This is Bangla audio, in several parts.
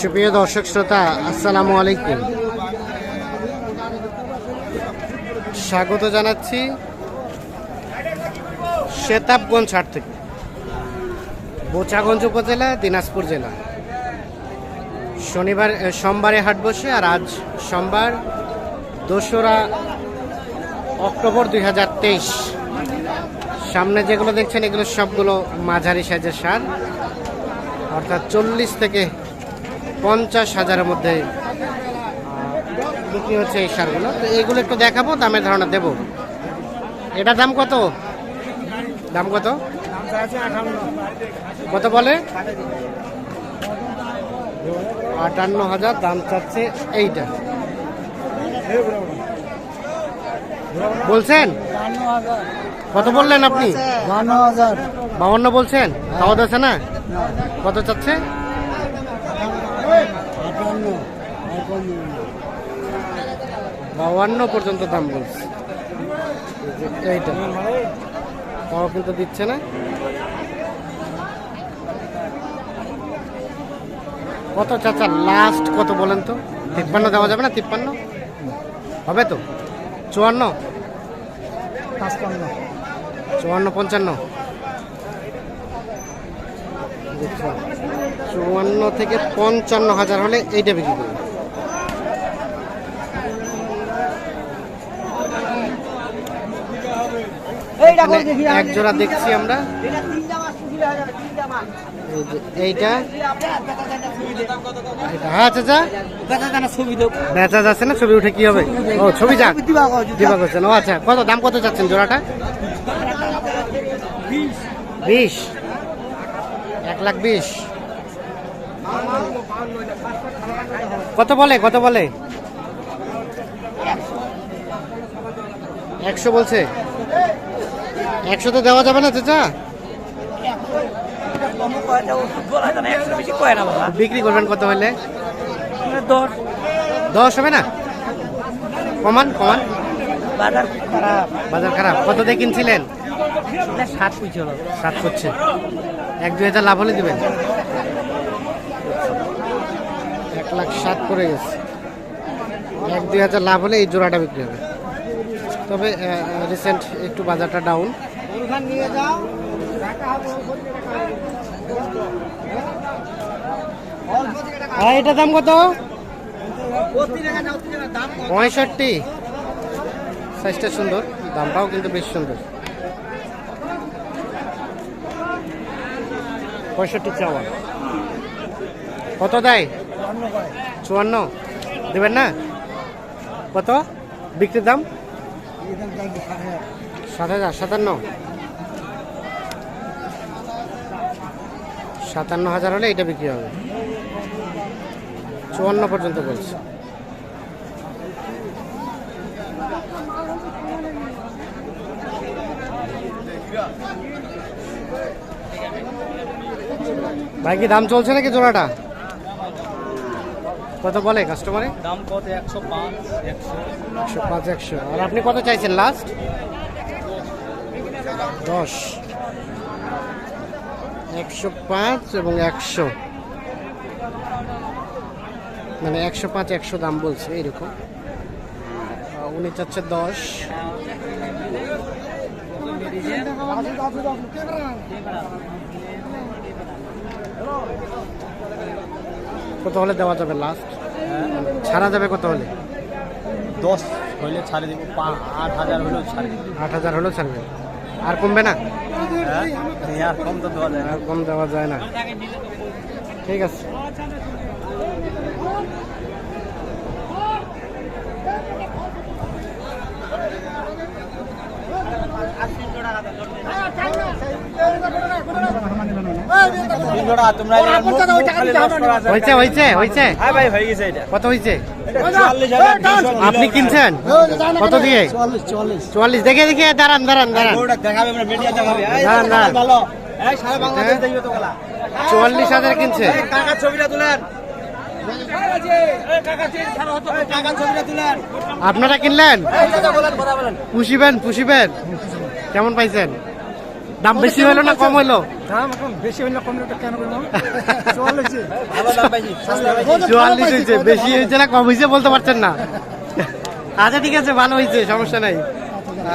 সুপ্রিয় দর্শক শ্রোতা, আসসালামু আলাইকুম। স্বাগত জানাচ্ছি শেতাবগঞ্জ হাট থেকে। বোচাগঞ্জ উপজেলা, দিনাজপুর জেলা। শনিবার সোমবারে হাট বসে আর আজ সোমবার, দোসরা অক্টোবর দুই হাজার তেইশ। সামনে যেগুলো দেখছেন, এগুলো সবগুলো মাঝারি সাইজের সার। অর্থাৎ চল্লিশ থেকে পঞ্চাশ হাজারের মধ্যে বিক্রি হচ্ছে এই সারগুলো। তো এগুলো একটু দেখাবো দামের ধারণা দেবো। এটা দাম কত? দাম কত? কত বলে? আটান্ন হাজার দাম চাচ্ছে এইটা। বলছেন? কত বললেন আপনি? বাউন্ন বলছেন? খাওয়া দাচ্ছে না? কত চাচ্ছে? বাউান্ন পর্যন্ত দাম বলছে। এইটা। তাও কিন্তু দিচ্ছে না। কত চাচা লাস্ট কত বলেন তো? তিপ্পান্ন দেওয়া যাবে না? তিপ্পান্ন? হবে তো? চুয়ান্ন? চুয়ান্ন পঞ্চান্ন? চুয়ান্ন থেকে পঞ্চান্ন হাজার হলে এইটা বিক্রি করবে এক জোড়া দেখছি আমরা। এইটা। হ্যাঁ চাচা। বেচা যাচ্ছে না ছবি উঠে কি হবে? ও ছবি যাক। দিবা করছেন ও আচ্ছা কত দাম কত চাচ্ছেন জোড়াটা? বিশ। এক লাখ বিশ। কত বলে কত বলে? একশো বলছে। একশো তো দেওয়া যাবে না চাচা। বিক্রি করবেন কত হলে? দশ হবে না? কমান কমান। বাজার খারাপ। বাজার খারাপ। কত দিয়ে কিনছিলেন? সাত পুজো হলো করছে। এক দুই হাজার লাভ হলে দিবেন। এক লাখ সাত করে গেছে। এক দুই হাজার লাভ হলে এই জোড়াটা বিক্রি হবে। তবে রিসেন্ট একটু বাজারটা ডাউন এটা দাম কত? পঁয়ষট্টি। সাইজটা সুন্দর, দামটাও কিন্তু বেশ সুন্দর। পঁয়ষট্টি চাওয়া কত দেয়? চুয়ান্ন। দেবেন না? কত? বিক্রির দাম? সাত হাজার, সাতান্ন। সাতান্ন হাজার হলে এটা বিক্রি হবে। চুয়ান্ন পর্যন্ত বলছে। ভাই কি দাম চলছে নাকি জোড়াটা? কত বলে কাস্টমারে দাম কত? একশো পাঁচ একশো। পাঁচ একশো। আর আপনি কত চাইছেন লাস্ট দশ। একশো পাঁচ এবং একশো। মানে একশো পাঁচ একশো দাম বলছে এইরকম। আহ, উনি চাচ্ছে দশ। কত হলে দেওয়া যাবে লাস্ট ছাড়া যাবে কত হলে? দশ হইলে ছাড়ে দিব আট হাজার হলেও ছাড়ে দিব। আট হাজার হলেও ছাড়বে আর কমবে না? হ্যাঁ আর কম তো দেওয়া যায় না। আর কম দেওয়া যায় না। ঠিক আছে। আপনি কিনছেন? কত দিয়ে? চুয়াল্লিশ। দেখে দেখে দাঁড়ান দাঁড়ান দাঁড়ান। গরুটা দেখাবে আমরা মিডিয়া দেখাবে এই না, না। ভালো এই সারা বাংলাদেশ দেখবে তো গলা। চুয়াল্লিশ হাজার কিনছে। ছবিটা তুলেন। আপনারা কিনলেন? পুষিবেন পুষিবেন। কেমন পাইছেন? দাম বেশি হলো না কম হলো? দাম এখন বেশি কম কেন চুয়াল্লিশ হয়েছে বেশি হয়েছে না কম হয়েছে বলতে পারছেন না। আচ্ছা ঠিক আছে ভালো হয়েছে সমস্যা নাই।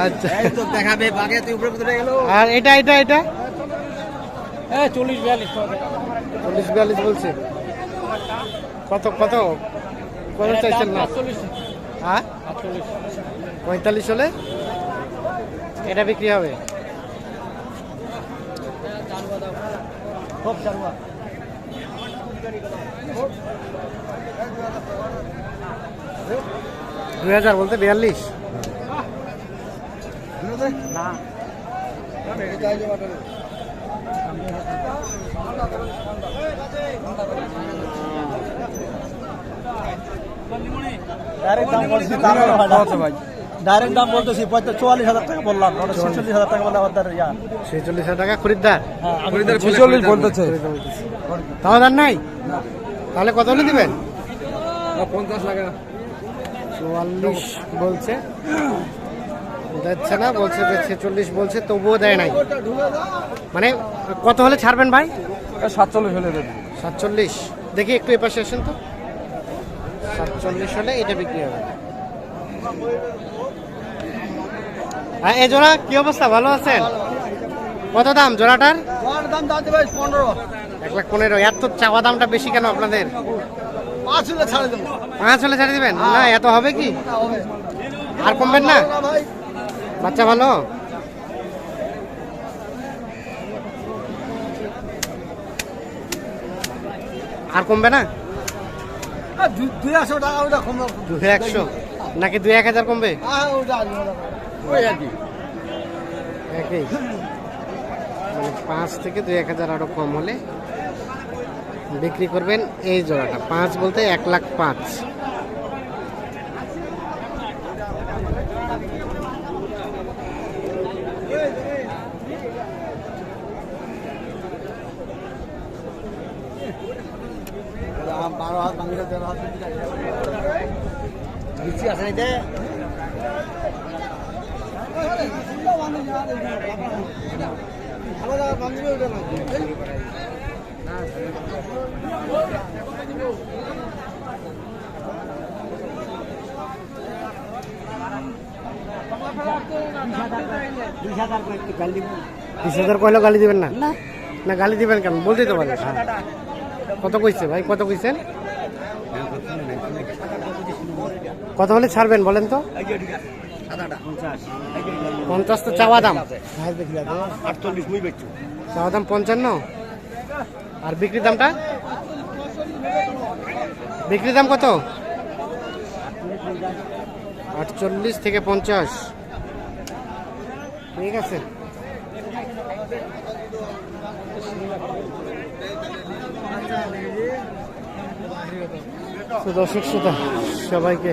আচ্ছা। দেখাবে বাগে তুই উপরে উঠে গেল? আর এটা এটা এটা? হ্যাঁ চল্লিশ বিয়াল্লিশ চল্লিশ বিয়াল্লিশ বলছে। কত কত? কত চাইছেন না? হ্যাঁ? পঁয়তাল্লিশ হলে? এটা বিক্রি হবে? দুই হাজার বলতে বিয়াল্লিশ। ডাইরেক্ট দাম বলছি তারপরে হয় ভাই ডাইরেক্ট দাম বলতেছি চুয়াল্লিশ হাজার টাকা বললাম ওটা ছেচল্লিশ হাজার টাকা বললে আমাদের ইয়া। ছেচল্লিশ হাজার টাকা খরিদ্দার? ছেচল্লিশ বলতেছে। তাও দাম নাই? তাহলে কত হলে দিবেন? পঞ্চাশ টাকা। চুয়াল্লিশ বলছে। যাচ্ছে না বলছে যে ছেচল্লিশ বলছে তবুও দেয় নাই। মানে কত হলে ছাড়বেন ভাই? সাতচল্লিশ হলে দেবে। সাতচল্লিশ। দেখি একটু এপাশে আসেন তো। সাতচল্লিশ হলে এটা বিক্রি হবে। হ্যাঁ এই জোড়া কি অবস্থা? ভালো আছেন? কত দাম জোড়াটার? দাম দাম দেবে পনেরো। এক লাখ পনেরো। এত চাওয়া দামটা বেশি কেন আপনাদের? পাঁচ হলে ছাড়ে দেবো। পাঁচ হলে ছাড়ে দিবেন? না এত হবে কি? আর কমবেন না? বাচ্চা ভালো? আর কমবে না? দুই একশো টাকা ওটা কম দুই একশো? নাকি দুই এক হাজার কমবে? ওই আর কি একই? মানে পাঁচ থেকে দুই এক হাজার আরও কম হলে বিক্রি করবেন এই জোড়াটা। পাঁচ বলতে এক লাখ পাঁচ। বিচি আছে এতে ভালো জায়গা বান্ধবী ওটা না বিশ হাজার কইলে গালি দিবেন না। না গালি দিবেন কেন? বলতেই তো পারেন হ্যাঁ। কত কইছে ভাই? কত কইছেন? কত হলে ছাড়বেন বলেন তো? পঞ্চাশ তো চাওয়া দাম। চাওয়া দাম পঞ্চান্ন? আর বিক্রির দামটা? বিক্রির দাম কত? আটচল্লিশ থেকে পঞ্চাশ। ঠিক আছে। দর্শক শ্রোতা সবাইকে